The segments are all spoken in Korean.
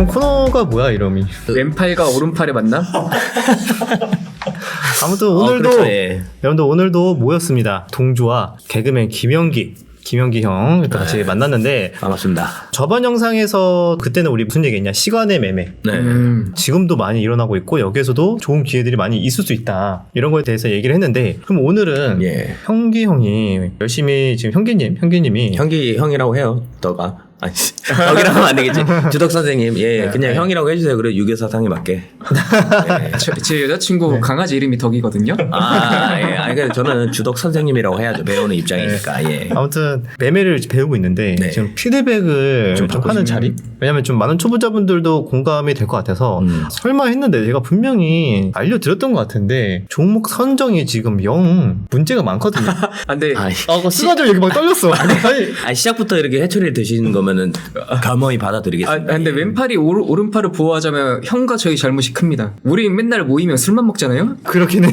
이번 코너가 뭐야 이름이? 왼팔과 오른팔의 만남? 아무튼 어, 오늘도 그렇죠, 예. 여러분들 오늘도 모였습니다. 동주와 개그맨 김영기, 김영기 형 이렇게 같이 만났는데 반갑습니다. 저번 영상에서 그때는 우리 무슨 얘기했냐? 시간의 매매. 네. 음. 지금도 많이 일어나고 있고 여기에서도 좋은 기회들이 많이 있을 수 있다. 이런 거에 대해서 얘기를 했는데 그럼 오늘은 예. 형기 형이 열심히 지금 형기님, 형기님이 형기 형이라고 해요. 너가 아니 형이라고 하면 안 되겠지. 주덕 선생님 예 그냥 형이라고 해주세요. 그래 유교 사 상에 맞게. 예. 제, 제 여자친구 강아지 이름이 덕이거든요. 아 예. 아니 그 저는 주덕 선생님이라고 해야죠. 배우는 입장이니까 예. 아무튼 매매를 배우고 있는데 네. 지금 피드백을 좀, 하는. 자리? 왜냐면 좀 많은 초보자분들도 공감이 될 것 같아서 음. 설마 했는데 제가 분명히 알려드렸던 것 같은데 종목 선정이 지금 영 문제가 많거든요. 아, 아, 근데. 그 쓰러져 여기 막 떨렸어. 아니, 아니. 아 시작부터 이렇게 해초리를 드시는 거면은 아, 받아들이겠습니다. 근데 예. 왼팔이 오른, 오른팔을 보호하자면 형과 저희 잘못이 큽니다. 우리 맨날 모이면 술만 먹잖아요. 그렇긴 해.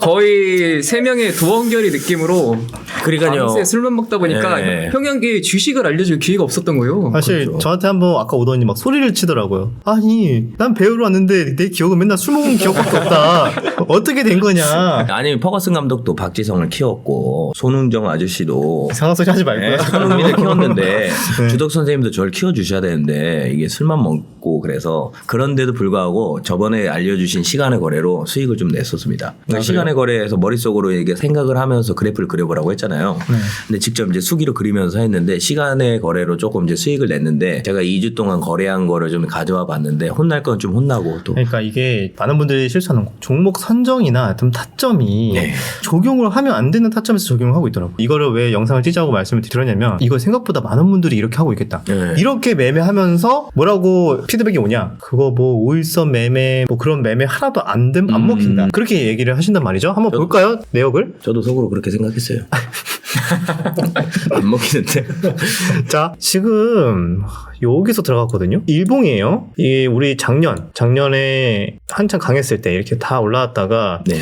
거의 세 명의 도원결이 느낌으로 그러니까요. 밤새 술만 먹다 보니까 예. 형형께 주식을 알려줄 기회가 없었던 거예요. 사실 그렇죠. 저한테 한번 아까 오더니 막 소리를 치더라고요. 아니 난 배우러 왔는데 내 기억은 맨날 술 먹은 기억밖에 없다. 어떻게 된 거냐. 아니 퍼거슨 감독도 박지성을 키웠고 손흥정 아저씨도 이상한 소리 하지 말고요. 네, 손흥민을 키웠는데 네. 주덕 선생님도 저를 키워주셔야 되는데 이게 술만 먹고 그래서 그런데도 불구하고 저번에 알려주신 시간의 거래로 수익을 좀 냈었습니다. 그러니까 아, 시간의 거래에서 머릿속으로 이게 생각을 하면서 그래프를 그려보라고 했잖아요. 네. 근데 직접 이제 수기로 그리면서 했는데 시간의 거래로 조금 이제 수익을 냈는데 제가 2주 동안 거래한 거를 좀 가져와 봤는데 혼날 건 좀 혼나고 또 그러니까 이게 많은 분들이 실수하는 거. 종목 선 정이나 좀 타점이 네. 적용을 하면 안 되는 타점에서 적용을 하고 있더라고. 이거를 왜 영상을 찍자고 말씀을 드렸냐면 이거 생각보다 많은 분들이 이렇게 하고 있겠다. 네. 이렇게 매매하면서 뭐라고 피드백이 오냐? 그거 뭐 오일선 매매 뭐 그런 매매 하나도 안 됨, 안 음. 먹힌다. 그렇게 얘기를 하신단 말이죠. 한번 저- 볼까요? 내역을? 저도 속으로 그렇게 생각했어요. 안 먹히는데. 자, 지금 여기서 들어갔거든요. 일봉이에요. 이게 우리 작년, 작년에 한창 강했을 때 이렇게 다 올라왔다가 네.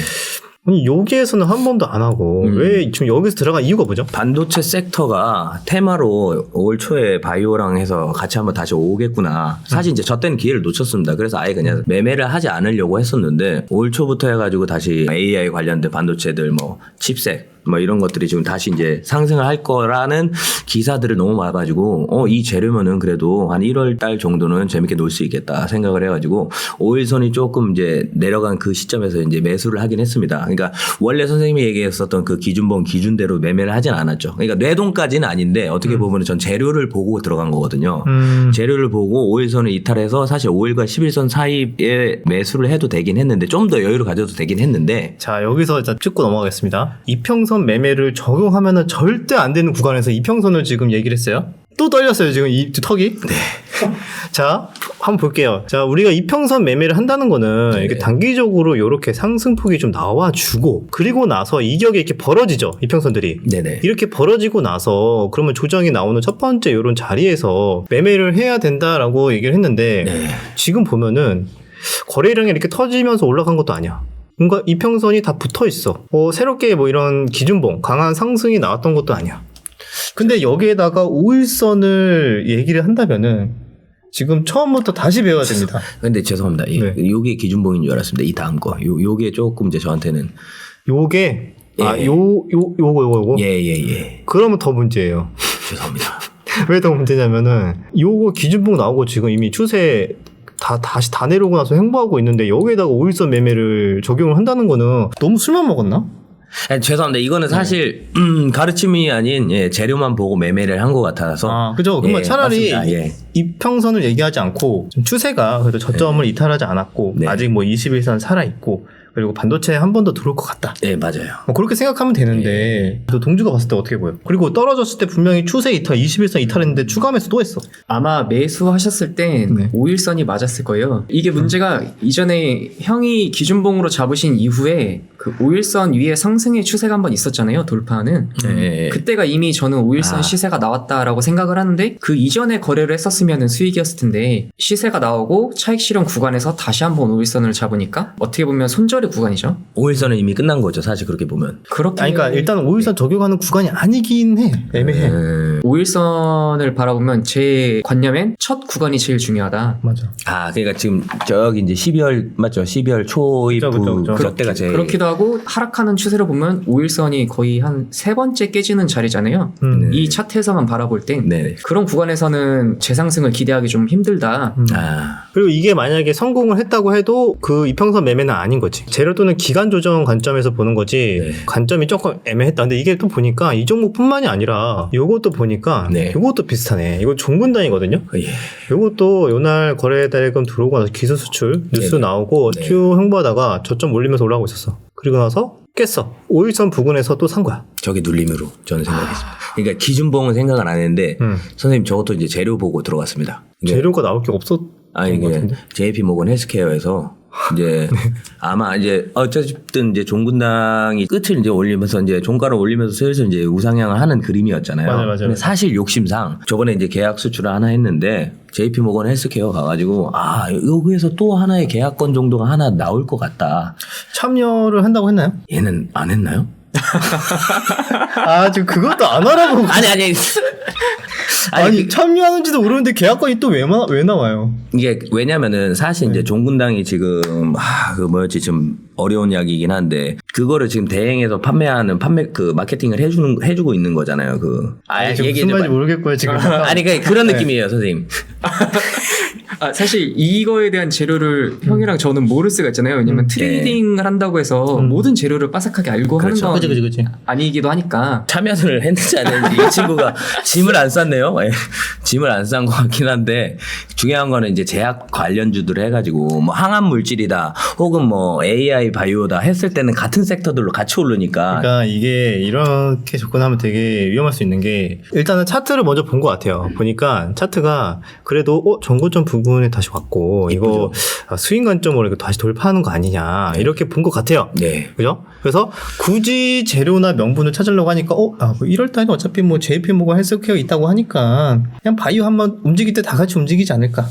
아니 여기에서는 한 번도 안 하고 음. 왜 지금 여기서 들어간 이유가 뭐죠? 반도체 섹터가 테마로 올 초에 바이오랑 해서 같이 한번 다시 오겠구나. 사실 이제 저 때는 기회를 놓쳤습니다. 그래서 아예 그냥 매매를 하지 않으려고 했었는데 올 초부터 해가지고 다시 AI 관련된 반도체들 뭐 칩셋 뭐 이런 것들이 지금 다시 이제 상승을 할 거라는 기사들을 너무 와가지고 어 이 재료면은 그래도 한 1월 달 정도는 재밌게 놀 수 있겠다 생각을 해가지고 오일선이 조금 이제 내려간 그 시점에서 이제 매수를 하긴 했습니다. 그러니까 원래 선생님이 얘기했었던 그 기준봉 기준대로 매매를 하진 않았죠. 그러니까 뇌동까지는 아닌데 어떻게 보면 전 재료를 보고 들어간 거거든요. 음, 재료를 보고 5일선을 이탈해서 사실 5일과 11선 사이에 매수를 해도 되긴 했는데 좀 더 여유를 가져도 되긴 했는데 자 여기서 일단 찍고 넘어가겠습니다. 이평선 매매를 적용하면은 절대 안 되는 구간에서 이평선을 지금 얘기를 했어요. 또 떨렸어요 지금 이 턱이. 네. 자 한번 볼게요. 자 우리가 이평선 매매를 한다는 거는 네. 이렇게 단기적으로 이렇게 상승폭이 좀 나와주고 그리고 나서 이격이 이렇게 벌어지죠 이평선들이. 네네. 이렇게 벌어지고 나서 그러면 조정이 나오는 첫 번째 이런 자리에서 매매를 해야 된다라고 얘기를 했는데 네. 지금 보면은 거래량이 이렇게 터지면서 올라간 것도 아니야. 뭔가 이평선이 다 붙어 있어. 어, 새롭게 뭐 이런 기준봉, 강한 상승이 나왔던 것도 아니야. 근데 여기에다가 5일선을 얘기를 한다면은 지금 처음부터 다시 배워야 됩니다. 근데 죄송합니다. 이- 네. 요게 기준봉인 줄 알았습니다. 이 다음 거. 요, 요게 조금 이제 저한테는 요게, 아, 예. 요, 요, 요거, 요거, 요거. 예, 예, 예. 그러면 더 문제예요. 죄송합니다. 왜 더 문제냐면은 요거 기준봉 나오고 지금 이미 추세 다 다시 다 내려오고 나서 행보하고 있는데 여기에다가 5일선 매매를 적용을 한다는 거는 너무 술만 먹었나? 아니, 죄송합니다. 이거는 네. 사실 음, 가르침이 아닌 예, 재료만 보고 매매를 한 것 같아서 아, 그죠. 그러면 예, 차라리 맞습니다. 예. 이평선을 얘기하지 않고 좀 추세가 그래도 저점을 이탈하지 않았고 네. 아직 뭐 21선 살아 있고 그리고 반도체 한 번 더 들어올 것 같다. 예, 맞아요. 뭐 그렇게 생각하면 되는데 또 동주가 봤을 때 어떻게 보여? 그리고 떨어졌을 때 분명히 추세 이탈 21선 이탈했는데 추가 매수 또 했어. 아마 매수하셨을 땐 네. 5일선이 맞았을 거예요. 이게 문제가 이전에 형이 기준봉으로 잡으신 이후에 그 5일선 위에 상승의 추세가 한 번 있었잖아요. 돌파하는. 예, 예. 그때가 이미 저는 5일선 아. 시세가 나왔다라고 생각을 하는데 그 이전에 거래를 했었으면 수익이었을 텐데 시세가 나오고 차익 실현 구간에서 다시 한번 5일선을 잡으니까 어떻게 보면 손절 의 구간이죠. 5일선은 이미 끝난 거죠. 사실 그렇게 보면. 그렇게 아니, 그러니까 일단 5일선 적용하는 구간이 아니긴 해. 애매해. 음, 5일선을 바라보면 제 관념엔 첫 구간이 제일 중요하다. 맞아. 아, 그러니까 지금 저기 이제 12월 맞죠? 12월 초입부 그쵸, 그쵸, 그쵸. 저때가 제일 그렇기도 하고 하락하는 추세를 보면 5일선이 거의 한 세 번째 깨지는 자리잖아요. 음. 이 차트에서만 바라볼 땐 네. 그런 구간에서는 재상승을 기대하기 좀 힘들다. 음. 아, 그리고 이게 만약에 성공을 했다고 해도 그 이평선 매매는 아닌 거지. 재료 또는 기간 조정 관점에서 보는 거지. 네. 관점이 조금 애매했다. 근데 이게 또 보니까 이 종목뿐만이 아니라 요것도 보니까 네. 요것도 비슷하네. 이거 종군단이거든요. 예. 요것도 요날 거래 대금 들어오고 나서 기술 수출 뉴스 네네. 나오고 네. 쭉 홍보하다가 저점 올리면서 올라가고 있었어. 그리고 나서 깼어. 5일선 부근에서 또 산 거야. 저게 눌림으로 저는 생각했습니다. 그러니까 기준봉은 생각을 안 했는데 음. 선생님 저것도 이제 재료 보고 들어갔습니다. 재료가 나올 게 없었. 아니 같은데? JP 모건 헬스케어에서 이제 네. 아마 이제 어쨌든 이제 종군당이 끝을 이제 올리면서 이제 종가를 올리면서 슬슬 이제 우상향을 하는 그림이었잖아요. 맞아요, 맞아요, 근데. 사실 욕심상 저번에 이제 계약 수출을 하나 했는데 JP 모건 헬스케어 가가지고 아 여기에서 또 하나의 계약권 정도가 하나 나올 것 같다. 참여를 한다고 했나요? 얘는 안 했나요? 아 지금 그것도 안 알아보고. 아니 아니 아니, 아니, 그- 참여하는지도 모르는데 계약권이 또 왜 왜 나와요? 이게 왜냐면은 사실 네. 이제 종군당이 지금 아, 그 뭐였지 좀 어려운 이야기이긴 한데 그거를 지금 대행해서 판매하는 판매 그 마케팅을 해주는 해주고 있는 거잖아요. 그 아, 지금 얘기 무슨 좀 말인지 모르겠고요 지금. 아니 그 그런 네. 느낌이에요, 선생님. 아, 사실 이거에 대한 재료를 형이랑 저는 모를 수가 있잖아요. 왜냐면 음. 트레이딩을 한다고 해서 음. 모든 재료를 빠삭하게 알고 그렇죠. 하는 건 그지 그지 그지. 아니기도 하니까 참여를 했는지 안 했는지 이 친구가 짐을 안 쌌네요. 예. 짐을 안 싼 것 같긴 한데 중요한 거는 이제 제약 관련주들 해가지고 뭐 항암 물질이다 혹은 뭐 AI 바이오다 했을 때는 같은 섹터들로 같이 오르니까 그러니까 이게 이렇게 접근하면 되게 위험할 수 있는 게 일단은 차트를 먼저 본 것 같아요. 보니까 차트가 그래도 어 정고점 부분에 다시 왔고 이거 아, 수익 관점으로 다시 돌파하는 거 아니냐 이렇게 본 것 같아요. 네. 그죠? 그래서 굳이 재료나 명분을 찾으려고 하니까 어, 아, 뭐 1월 달에 어차피 뭐 JP 모가 헬스케어 있다고 하니까 그냥 바이오 한번 움직일 때 다 같이 움직이지 않을까?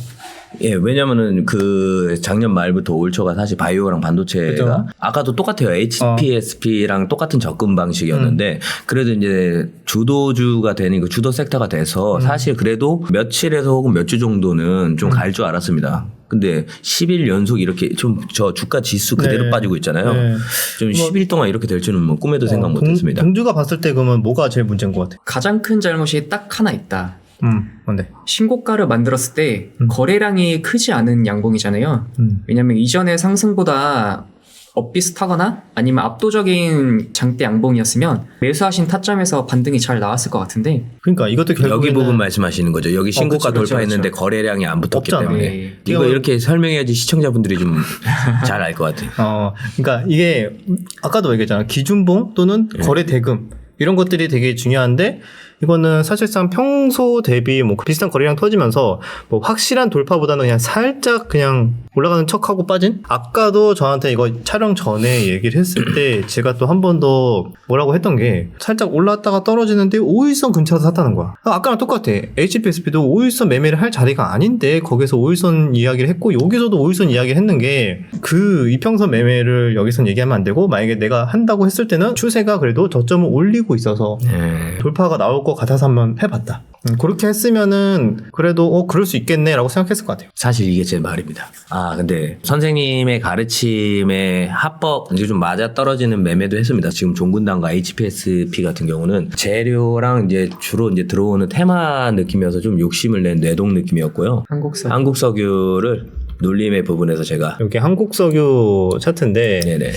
예, 왜냐면은 그 작년 말부터 올 초가 사실 바이오랑 반도체가 그죠. 아까도 똑같아요. HPSP랑 똑같은 접근 음. 방식이었는데 그래도 이제 주도주가 되는 그 주도 섹터가 음. 돼서 사실 그래도 며칠에서 혹은 몇 주 정도는 좀 갈줄 알았습니다. 근데 10일 연속 이렇게 좀 저 주가 지수 그대로 네. 빠지고 있잖아요. 네. 좀 10일 동안 이렇게 될 줄은 뭐 꿈에도 생각 어, 못 동- 했습니다. 동주가 봤을 때 그러면 뭐가 제일 문제인 것 같아? 가장 큰 잘못이 딱 하나 있다. 음, 뭔데? 신고가를 만들었을 때 음. 거래량이 크지 않은 양봉이잖아요. 음. 왜냐면 이전의 상승보다 엇비슷하거나 아니면 압도적인 장대 양봉이었으면 매수하신 타점에서 반등이 잘 나왔을 것 같은데 그러니까 이것도 결국에는 여기 부분 말씀하시는 거죠. 여기 신고가 그치, 그치, 돌파했는데 그치. 거래량이 안 붙었기 없잖아. 때문에 네. 이거 이렇게 설명해야지 시청자분들이 좀 잘 알 것 같아요. 어, 그러니까 이게 아까도 얘기했잖아. 기준봉 또는 네. 거래 대금 이런 것들이 되게 중요한데 이거는 사실상 평소 대비 뭐 비슷한 거래량 터지면서 뭐 확실한 돌파보다는 그냥 살짝 그냥 올라가는 척하고 빠진? 아까도 저한테 이거 촬영 전에 얘기를 했을 때 제가 또 한 번 더 뭐라고 했던 게 살짝 올랐다가 떨어지는데 5일선 근처에서 샀다는 거야. 아까랑 똑같아. HPSP도 5일선 매매를 할 자리가 아닌데 거기서 5일선 이야기를 했고 여기서도 5일선 이야기를 했는 게 그 이평선 매매를 여기선 얘기하면 안 되고 만약에 내가 한다고 했을 때는 추세가 그래도 저점을 올리고 있어서 네. 돌파가 나올 것 같아서 한번 해봤다. 음, 그렇게 했으면은 그래도 어 그럴 수 있겠네라고 생각했을 것 같아요. 사실 이게 제 말입니다. 아, 근데 선생님의 가르침에 합법 이제 좀 맞아 떨어지는 매매도 했습니다. 지금 종군당과 HPSP 같은 경우는 재료랑 이제 주로 이제 들어오는 테마 느낌이어서 좀 욕심을 낸 뇌동 느낌이었고요. 한국사 한국 석유를 눌림의 부분에서 제가 여기 한국 석유 차트인데 네네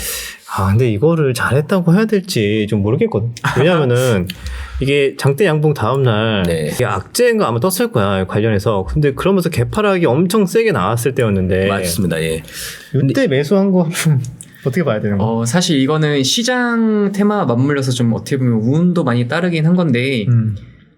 아 근데 이거를 잘했다고 해야 될지 좀 모르겠거든. 왜냐면은 이게 장대 양봉 다음날 네. 이게 악재인가 아마 떴을 거야 관련해서. 근데 그러면서 개파락이 엄청 세게 나왔을 때였는데 맞습니다. 예. 이때 매수한 거는 어떻게 봐야 되는 거야? 어, 사실 이거는 시장 테마 맞물려서 좀 어떻게 보면 운도 많이 따르긴 한 건데 음.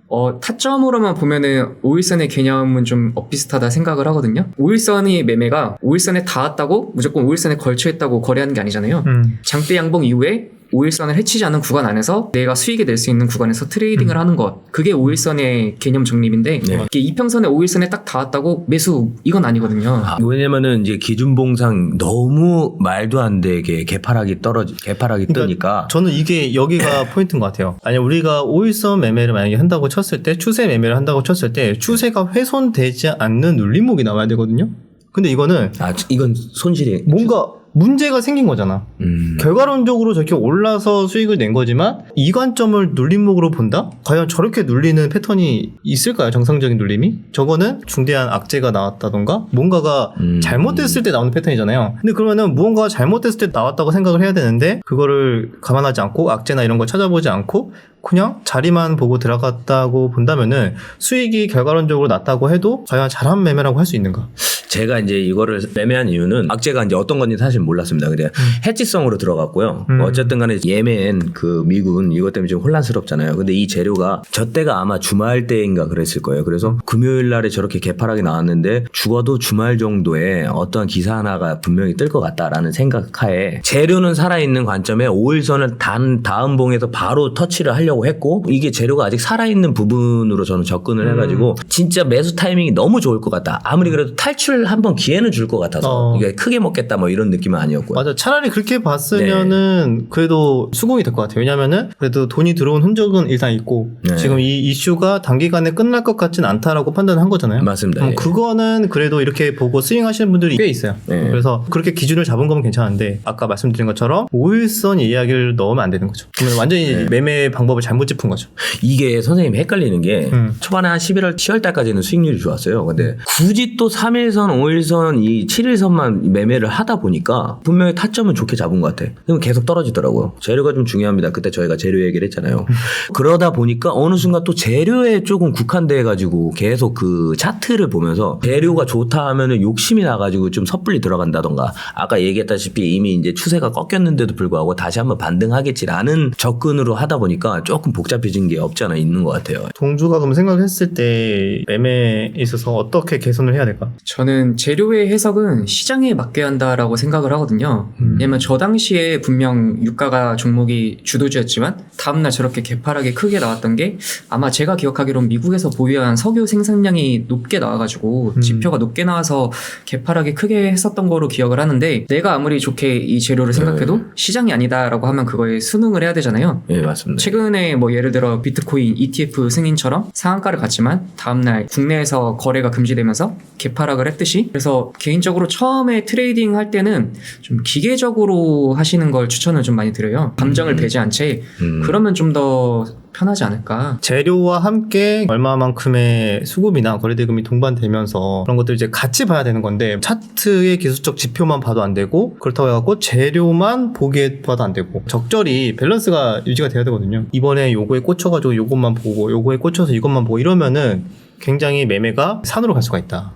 어, 타점으로만 보면은 5일선의 개념은 좀 엇비슷하다 생각을 하거든요. 5일선이 매매가 5일선에 닿았다고 무조건 5일선에 걸쳐 있다고 거래하는 게 아니잖아요. 음. 장대 양봉 이후에 5일선을 해치지 않은 구간 안에서 내가 수익이 낼수 있는 구간에서 트레이딩을 음. 하는 것. 그게 5일선의 개념 정립인데 네. 이게 이평선에 5일선에 딱 닿았다고 매수 이건 아니거든요. 아, 왜냐면은 이제 기준봉상 너무 말도 안 되게 개파락이 떨어지 개파락이 그러니까 뜨니까 저는 이게 여기가 포인트인 것 같아요. 아니 우리가 5일선 매매를 만약에 한다고 쳤을 때 추세 매매를 한다고 쳤을 때 추세가 훼손되지 않는 눌림목이 나와야 되거든요. 근데 이거는 아 이건 손실이 뭔가 문제가 생긴 거잖아. 음. 결과론적으로 저렇게 올라서 수익을 낸 거지만 이 관점을 눌림목으로 본다? 과연 저렇게 눌리는 패턴이 있을까요? 정상적인 눌림이? 저거는 중대한 악재가 나왔다던가 뭔가가 음. 잘못됐을 때 나오는 패턴이잖아요. 근데 그러면은 무언가가 잘못됐을 때 나왔다고 생각을 해야 되는데 그거를 감안하지 않고 악재나 이런 걸 찾아보지 않고 그냥 자리만 보고 들어갔다고 본다면은 수익이 결과론적으로 낮다고 해도 과연 잘한 매매라고 할 수 있는가? 제가 이제 이거를 매매한 이유는 악재가 이제 어떤 건지 사실 몰랐습니다. 그냥 해지성으로 들어갔고요. 음. 어쨌든 간에 예멘 그 미군 이것 때문에 좀 혼란스럽잖아요. 근데 이 재료가 저 때가 아마 주말 때인가 그랬을 거예요. 그래서 금요일 날에 저렇게 개파락이 나왔는데 죽어도 주말 정도에 어떤 기사 하나가 분명히 뜰 것 같다라는 생각하에 재료는 살아있는 관점에 5일선을 단 다음 봉에서 바로 터치를 하려고 했고 이게 재료가 아직 살아있는 부분으로 저는 접근을 음. 해가지고 진짜 매수 타이밍이 너무 좋을 것 같다. 아무리 그래도 탈출 한번 기회는 줄 것 같아서 어. 이게 크게 먹겠다 뭐 이런 느낌은 아니었고요. 맞아. 차라리 그렇게 봤으면은 네. 그래도 수긍이 될 것 같아요. 왜냐면은 그래도 돈이 들어온 흔적은 일단 있고 네. 지금 이 이슈가 단기간에 끝날 것 같진 않다라고 판단한 거잖아요. 맞습니다. 음, 예. 그거는 그래도 이렇게 보고 스윙하시는 분들이 꽤 있어요. 네. 그래서 그렇게 기준을 잡은 거면 괜찮은데 아까 말씀드린 것처럼 5일선 이야기를 넣으면 안 되는 거죠. 그러면 완전히 네. 매매 방법을 잘못 짚은 거죠. 이게 선생님 헷갈리는 게 음. 초반에 한 11월, 10월 달까지는 수익률이 좋았어요. 근데 굳이 또 3일선, 5일선, 이 7일선만 매매를 하다 보니까 분명히 타점은 좋게 잡은 것 같아. 그럼 계속 떨어지더라고요. 재료가 좀 중요합니다. 그때 저희가 재료 얘기를 했잖아요. 그러다 보니까 어느 순간 또 재료에 조금 국한돼 가지고 계속 그 차트를 보면서 재료가 좋다 하면은 욕심이 나가지고 좀 섣불리 들어간다던가 아까 얘기했다시피 이미 이제 추세가 꺾였는데도 불구하고 다시 한번 반등하겠지라는 접근으로 하다 보니까 조금 복잡해진 게 없지 않아 있는 것 같아요. 동주가 그럼 생각했을 때 매매에 있어서 어떻게 개선을 해야 될까? 저는 재료의 해석은 시장에 맞게 한다라고 생각을 하거든요. 음. 왜냐면 저 당시에 분명 유가가 종목이 주도주였지만 다음날 저렇게 개파락이 크게 나왔던 게 아마 제가 기억하기로는 미국에서 보유한 석유 생산량이 높게 나와가지고 음. 지표가 높게 나와서 개파락이 크게 했었던 거로 기억을 하는데 내가 아무리 좋게 이 재료를 생각해도 시장이 아니다라고 하면 그거에 순응을 해야 되잖아요. 예, 맞습니다. 최근에 뭐 예를 들어 비트코인 ETF 승인처럼 상한가를 갔지만 다음날 국내에서 거래가 금지되면서 개파락을 했듯이 그래서 개인적으로 처음에 트레이딩 할 때는 좀 기계적으로 하시는 걸 추천을 좀 많이 드려요. 감정을 배지 않채 음. 그러면 좀 더 편하지 않을까. 재료와 함께 얼마만큼의 수급이나 거래대금이 동반되면서 그런 것들 이제 같이 봐야 되는 건데 차트의 기술적 지표만 봐도 안 되고 그렇다고 해갖고 재료만 보기에 봐도 안 되고 적절히 밸런스가 유지가 돼야 되거든요. 이번에 요거에 꽂혀가지고 요것만 보고 요거에 꽂혀서 이것만 보고 이러면은 굉장히 매매가 산으로 갈 수가 있다.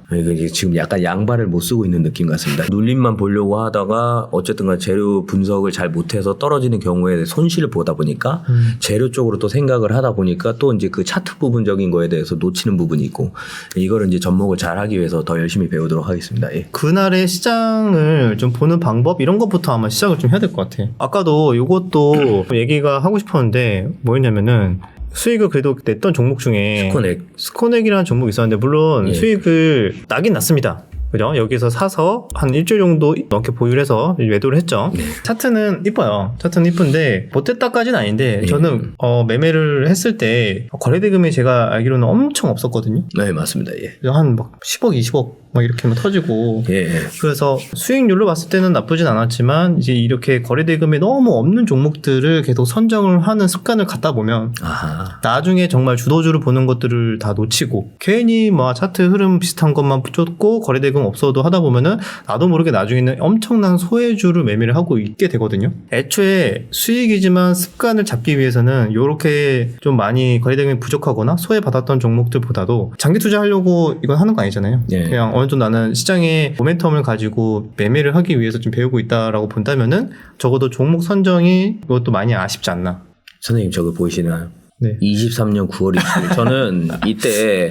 지금 약간 양발을 못 쓰고 있는 느낌 같습니다. 눌림만 보려고 하다가 어쨌든 간 재료 분석을 잘 못해서 떨어지는 경우에 손실을 보다 보니까 재료 쪽으로 또 생각을 하다 보니까 또 이제 그 차트 부분적인 거에 대해서 놓치는 부분이 있고 이거를 이제 접목을 잘 하기 위해서 더 열심히 배우도록 하겠습니다. 예. 그날의 시장을 좀 보는 방법 이런 것부터 아마 시작을 좀 해야 될 것 같아. 아까도 이것도 얘기가 하고 싶었는데 뭐였냐면은 수익을 그래도 냈던 종목 중에 스코넥. 스코넥이라는 종목이 있었는데 물론 예. 수익을 나긴 났습니다. 그죠? 여기서 사서 한 일주일 정도 넘게 보유를 해서 매도를 했죠. 네. 차트는 이뻐요. 차트는 이쁜데 못했다까지는 아닌데 예. 저는 어, 매매를 했을 때 거래대금이 제가 알기로는 엄청 없었거든요. 네, 맞습니다. 예. 한 막 10억, 20억 막 이렇게 막 터지고 예, 예. 그래서 수익률로 봤을 때는 나쁘진 않았지만 이제 이렇게 거래 대금이 너무 없는 종목들을 계속 선정을 하는 습관을 갖다 보면 아하. 나중에 정말 주도주를 보는 것들을 다 놓치고 괜히 뭐 차트 흐름 비슷한 것만 쫓고 거래 대금 없어도 하다 보면은 나도 모르게 나중에는 엄청난 소외주를 매매를 하고 있게 되거든요. 애초에 수익이지만 습관을 잡기 위해서는 이렇게 좀 많이 거래대금이 부족하거나 소외받았던 종목들보다도 장기 투자하려고 이건 하는 거 아니잖아요. 예. 그냥 어느 정도 나는 시장의 모멘텀을 가지고 매매를 하기 위해서 좀 배우고 있다라고 본다면은 적어도 종목 선정이 이것도 많이 아쉽지 않나. 선생님 저거 보이시나요? 네. 23년 9월 20일. 저는 이때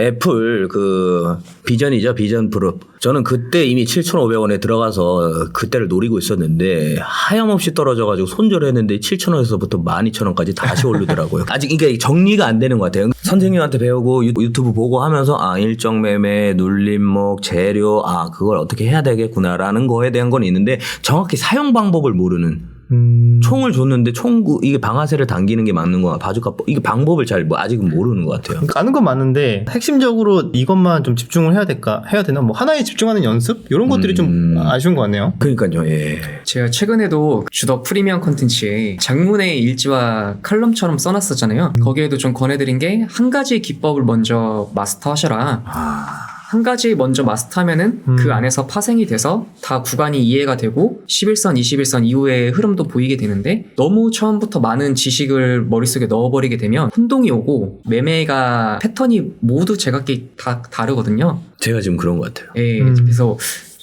애플 그 비전이죠. 비전 프로. 저는 그때 이미 7,500원에 들어가서 그때를 노리고 있었는데 하염없이 떨어져가지고 손절을 했는데 7,000원에서부터 12,000원까지 다시 오르더라고요. 아직 이게 정리가 안 되는 것 같아요. 선생님한테 배우고 유- 유튜브 보고 하면서 아, 일정 매매, 눌림목, 재료, 아, 그걸 어떻게 해야 되겠구나라는 거에 대한 건 있는데 정확히 사용 방법을 모르는 음, 총을 줬는데 총 구- 이게 방아쇠를 당기는 게 맞는 거야 바주카 이게 방법을 잘 뭐 아직은 모르는 것 같아요. 아는 건 맞는데 핵심적으로 이것만 좀 집중을 해야 될까 해야 되나 뭐 하나에 집중하는 연습 이런 것들이 좀 음. 아쉬운 것 같네요. 그러니까요. 예. 제가 최근에도 주덕 프리미엄 컨텐츠에 장문의 일지와 칼럼처럼 써놨었잖아요. 거기에도 좀 권해드린 게 한 가지 기법을 먼저 마스터하셔라. 한 가지 먼저 마스터하면은 음. 그 안에서 파생이 돼서 다 구간이 이해가 되고 11선, 21선 이후의 흐름도 보이게 되는데 너무 처음부터 많은 지식을 머릿속에 넣어버리게 되면 혼동이 오고 매매가 패턴이 모두 제각기 다 다르거든요. 제가 지금 그런 것 같아요. 예, 음. 그래서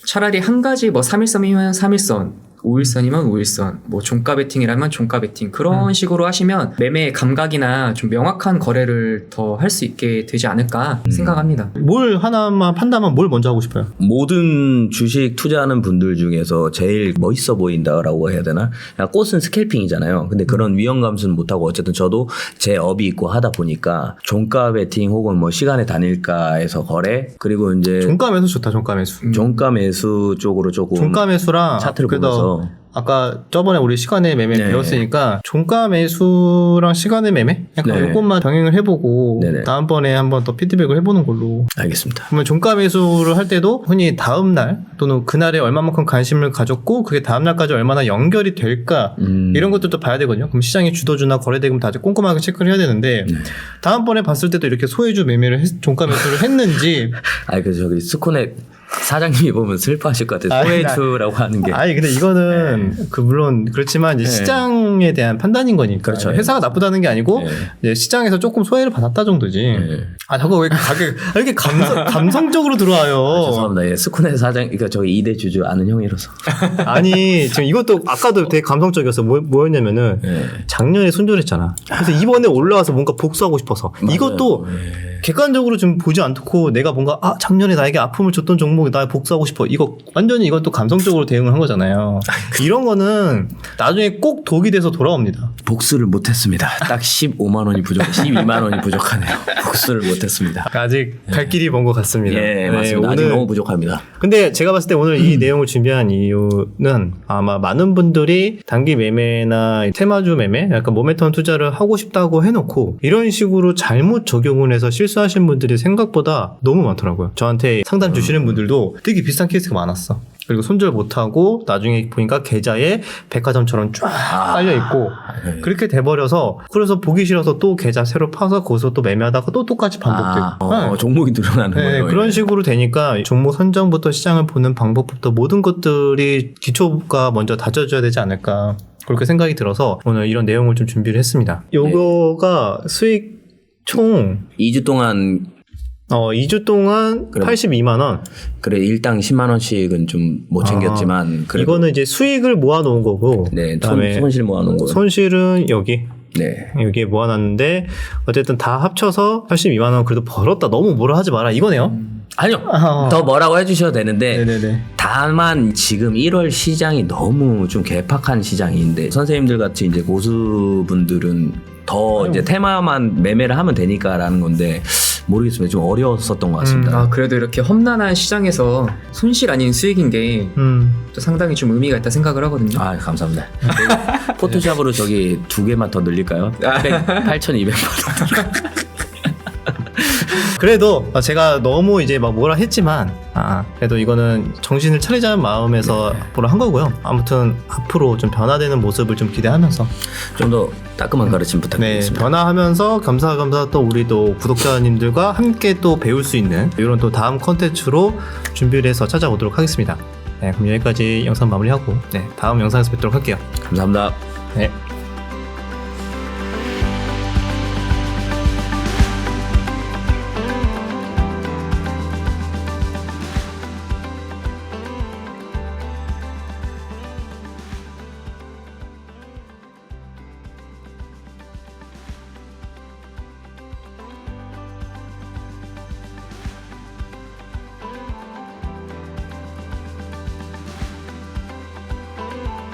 차라리 한 가지 뭐 3일선이면 3일선, 5일선이면 5일선, 뭐 종가 베팅이라면 종가 베팅 그런 음. 식으로 하시면 매매 감각이나 좀 명확한 거래를 더 할 수 있게 되지 않을까 음. 생각합니다. 뭘 하나만 판단하면 뭘 먼저 하고 싶어요? 모든 주식 투자하는 분들 중에서 제일 멋있어 보인다라고 해야 되나? 야, 꽃은 스캘핑이잖아요. 근데 그런 위험 감수는 못하고 어쨌든 저도 제 업이 있고 하다 보니까 종가 베팅 혹은 뭐 시간의 단일가에서 거래 그리고 이제 종가 매수 좋다. 종가 매수. 종가 매수 쪽으로 조금 종가 매수랑 차트를 그래도 아까 저번에 우리 시간의 매매 네. 배웠으니까 종가 매수랑 시간의 매매 약간 네. 이것만 병행을 해보고 네네. 다음번에 한번 더 피드백을 해보는 걸로 알겠습니다. 그러면 종가 매수를 할 때도 흔히 다음 날 또는 그날에 얼마만큼 관심을 가졌고 그게 다음 날까지 얼마나 연결이 될까 음. 이런 것들도 봐야 되거든요. 그럼 시장의 주도주나 거래대금 다들 꼼꼼하게 체크를 해야 되는데 네. 다음번에 봤을 때도 이렇게 소외주 매매를 했- 종가 매수를 했는지 아니 그래서 저기 스코넥 사장님이 보면 슬퍼하실 것 같아요. 소외주라고 하는 게. 아니 근데 이거는 그 물론 그렇지만 이제 네. 시장에 대한 판단인 거니까 그렇죠. 회사가 나쁘다는 게 아니고 네. 이제 시장에서 조금 소외를 받았다 정도지. 네. 아 저거 왜 가게 아, 이렇게 감성 감성적으로 들어와요. 죄송합니다. 예, 스코넥 사장, 그러니까 저희 2대 주주 아는 형이라서. 아니 지금 이것도 아까도 되게 감성적이었어. 뭐, 뭐였냐면은 예. 작년에 손절했잖아. 그래서 이번에 올라와서 뭔가 복수하고 싶어서 이것도 예. 객관적으로 좀 보지 않고 내가 뭔가 아 작년에 나에게 아픔을 줬던 종목이 나 복수하고 싶어 이거 완전히 이것도 감성적으로 대응을 한 거잖아요. 이런 거는 나중에 꼭 독이 돼서 돌아옵니다. 복수를 못했습니다. 딱 15만 원이 부족, 12만 원이 부족하네요. 복수를 못했습니다. 아직 갈 길이 먼 것 같습니다. 예, 네, 맞습니다. 아직 오늘 너무 부족합니다. 근데 제가 봤을 때 오늘 이 내용을 준비한 이유는 아마 많은 분들이 단기 매매나 테마주 매매, 약간 모멘텀 투자를 하고 싶다고 해놓고 이런 식으로 잘못 적용을 해서 실수 하신 분들이 생각보다 너무 많더라고요. 저한테 상담 주시는 분들도 되게 비슷한 케이스가 많았어. 그리고 손절 못하고 나중에 보니까 계좌에 백화점처럼 쫙 깔려 있고 네. 그렇게 돼버려서 그래서 보기 싫어서 또 계좌 새로 파서 거기서 또 매매하다가 또 똑같이 반복되고 아, 어, 네. 종목이 늘어나는 네, 거예요. 그런 예. 식으로 되니까 종목 선정부터 시장을 보는 방법부터 모든 것들이 기초가 먼저 다져줘야 되지 않을까 그렇게 생각이 들어서 오늘 이런 내용을 좀 준비를 했습니다. 요거가 수익 총 2주 동안 어, 2주 동안 그럼- 82만 원. 그래 일당 10만 원씩은 좀 못 챙겼지만 그래도 이거는 이제 수익을 모아 놓은 거고. 네, 그다음에 손, 손실 모아 놓은 거. 손실은 여기 네. 여기에 모아 놨는데 어쨌든 다 합쳐서 82만 원 그래도 벌었다. 너무 뭐라 하지 마라 이거네요. 아니요. 아. 더 뭐라고 해주셔도 되는데 네네네. 다만 지금 1월 시장이 너무 좀 개팍한 시장인데 선생님들 같이 이제 고수분들은 더 이제 테마만 매매를 하면 되니까라는 건데 모르겠습니다. 좀 어려웠었던 것 같습니다. 아, 그래도 이렇게 험난한 시장에서 손실 아닌 수익인 게또 음. 상당히 좀 의미가 있다 생각을 하거든요. 아, 감사합니다. 포토샵으로 저기 두 개만 더 늘릴까요? 8,200만 원. 그래도 제가 너무 이제 막 뭐라 했지만 아 그래도 이거는 정신을 차리자는 마음에서 앞으로 한 거고요. 아무튼 앞으로 좀 변화되는 모습을 좀 기대하면서 좀 더 따끔한 가르침 네 부탁드리겠습니다. 변화하면서 겸사겸사 또 우리도 구독자님들과 함께 또 배울 수 있는 이런 또 다음 컨텐츠로 준비를 해서 찾아오도록 하겠습니다. 네 그럼 여기까지 영상 마무리하고 네 다음 영상에서 뵙도록 할게요. 감사합니다. 네.